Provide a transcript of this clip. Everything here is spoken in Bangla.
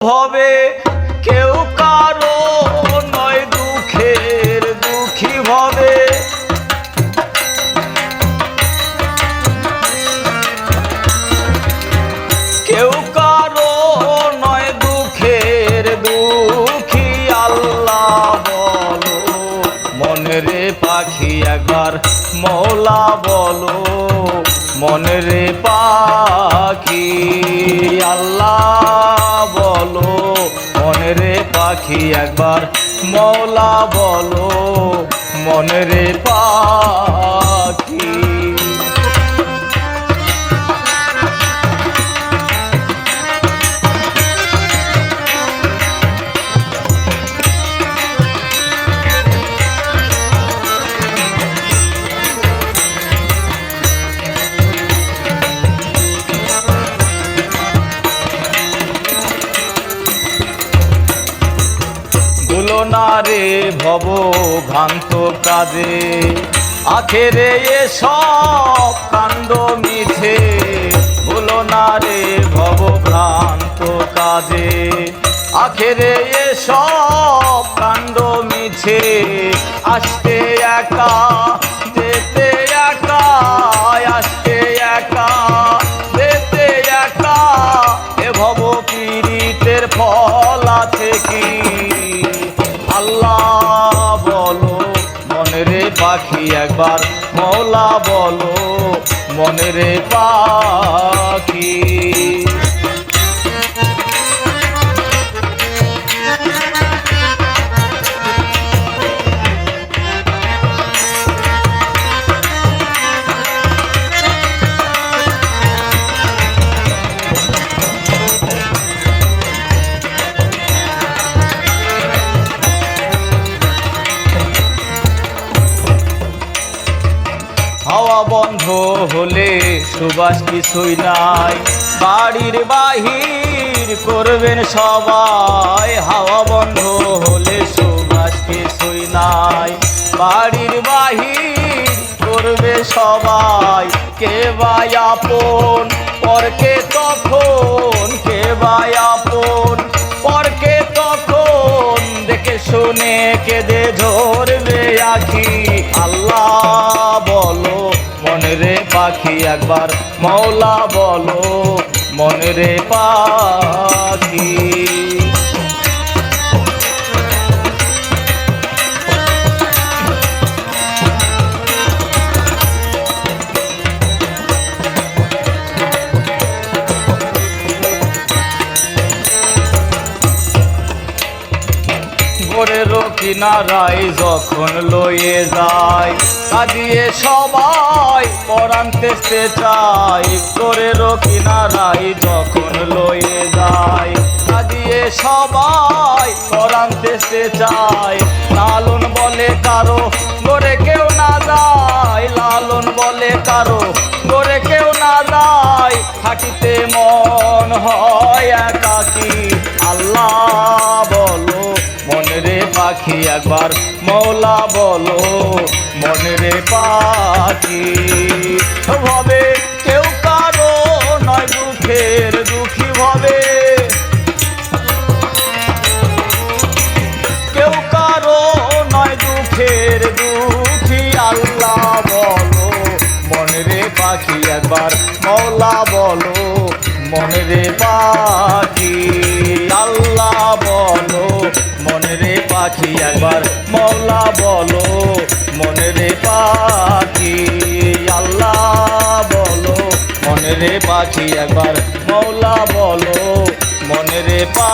ভবে কেউ কারও নয় দুঃখের দুঃখী ভবে কেউ কারও নয় দুঃখের দুঃখী আল্লাহ বলো। মনেরে পাখি একবার মৌলা বলো। মনেরে পাখি আল্লাহ বলো মনেরে পাখি একবার মৌলা বলো মনেরে পাখি। ভুলো না রে ভব ভ্রান্ত কাজে। আখেরে এ সব কাণ্ড মিছে, ভুলো না রে ভব ভ্রান্ত কাজে। আখেরে এ সব কাণ্ড মিছে, আসতে একা, যেতে একা, আসতে একা, যেতে একা। এ ভব পীড়িতের ফল আছে কি? একবার মৌলা বলো মনের পাখি। বন্ধ হলে সুবাস কিছুই নাই। বাড়ির বাহির করবেন সবাই, হাওয়া বন্ধ হলে সুবাস কিছুই নাই। বাড়ির বাহির করবে সবাই, কে বাই আপন? পরকে তখন কে আপন? পরকে তখন দেখে শুনে কেঁদে ঝরবে আখি। আল্লাহ বলো মনেরে পাখি একবার মৌলা বলো মনে রে পাখি কিনারায় যখন লয়ে যায়, কাঁদিয়ে সবাই পরাণ তেসতে চাই ভোরের কিনারায় যখন লয়ে যায়, কাঁদিয়ে সবাই পরাণ তেসতে চায়। লালন বলে কারও গড়ে কেউ না যায়, লালন বলে কারও গড়ে কেউ না যায়। থাকিতে মন হয় একাকি আল্লাহ। পাখি একবার মৌলা বলো মনেরে পাখি। ভবে কেউ কারও নয় দুঃখের দুঃখী ভবে কেউ কারও নয় দুঃখের দুঃখী আল্লাহ বলো মনেরে পাখি একবার পাখি একবার মৌলা বলো, মনে রে পাখি, আল্লাহ বলো। মনে রে পাখি একবার মৌলা বলো, মনে রে পা